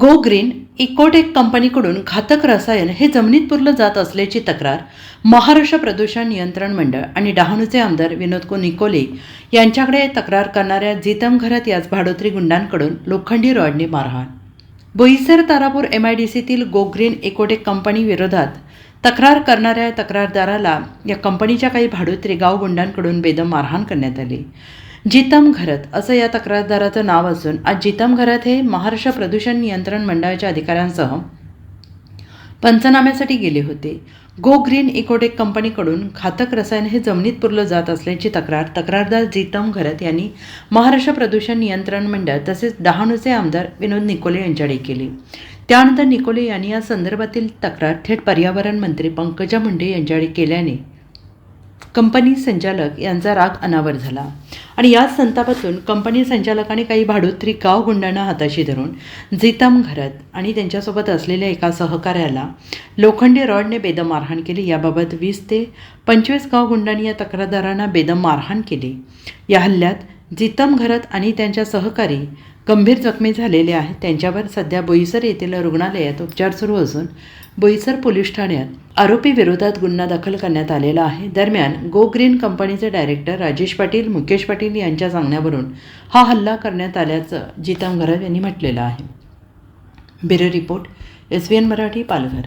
Go green Ecotech कंपनीकडून घातक रसायन हे जमिनीत पुरलं जात असल्याची तक्रार महाराष्ट्र प्रदूषण नियंत्रण मंडळ आणि डहाणूचे आमदार विनोद को निकोले यांच्याकडे तक्रार करणाऱ्या जितम घरात याच भाडोत्री गुंडांकडून लोखंडी रॉडने मारहाण. Boisar Tarapur M I D सीतील go green ecotech company विरोधात तक्रार करणाऱ्या तक्रारदाराला या कंपनीच्या काही भाडोत्री गाव गुंडांकडून बेदम मारहाण करण्यात आली. जितम घरत असं या तक्रारदाराचं नाव असून आज जितम घरत हे महाराष्ट्र प्रदूषण नियंत्रण मंडळाच्या अधिकाऱ्यांसह पंचनाम्यासाठी गेले होते. गो ग्रीन इकोटेक कंपनीकडून घातक रसायन हे जमिनीत पुरलं जात असल्याची तक्रार तक्रारदार जीतम घरत यांनी महाराष्ट्र प्रदूषण नियंत्रण मंडळ तसेच डहाणूचे आमदार विनोद निकोले यांच्याकडे केली. त्यानंतर निकोले यांनी या संदर्भातील तक्रार थेट पर्यावरण मंत्री पंकजा मुंडे यांच्याकडे केल्याने कंपनी संचालक यांचा राग अनावर झाला. आणि याच संतापातून कंपनी संचालकाने काही भाडोत्री गाव गुंडांना हाताशी धरून जितम घरात आणि त्यांच्यासोबत असलेल्या एका सहकार्याला लोखंडी रॉडने बेदम मारहाण केली. याबाबत वीस ते पंचवीस गाव गुंडांनी या तक्रारदारांना बेदम मारहाण केली. या हल्ल्यात जितम घरात आणि त्यांच्या सहकारी गंभीर जखमी झालेले आहेत. त्यांच्यावर सध्या बोईसर येथील रुग्णालयात उपचार सुरू असून बोईसर पोलीस ठाण्यात आरोपी विरोधात गुन्हा दाखल करण्यात आलेला आहे. दरम्यान गो ग्रीन कंपनीचे डायरेक्टर राजेश पाटील मुकेश पाटील यांच्या सांगण्यावरून हा हल्ला करण्यात आल्याचं जितम घरव यांनी म्हटलेलं आहे. Bureau report S B N Marathi Palghar.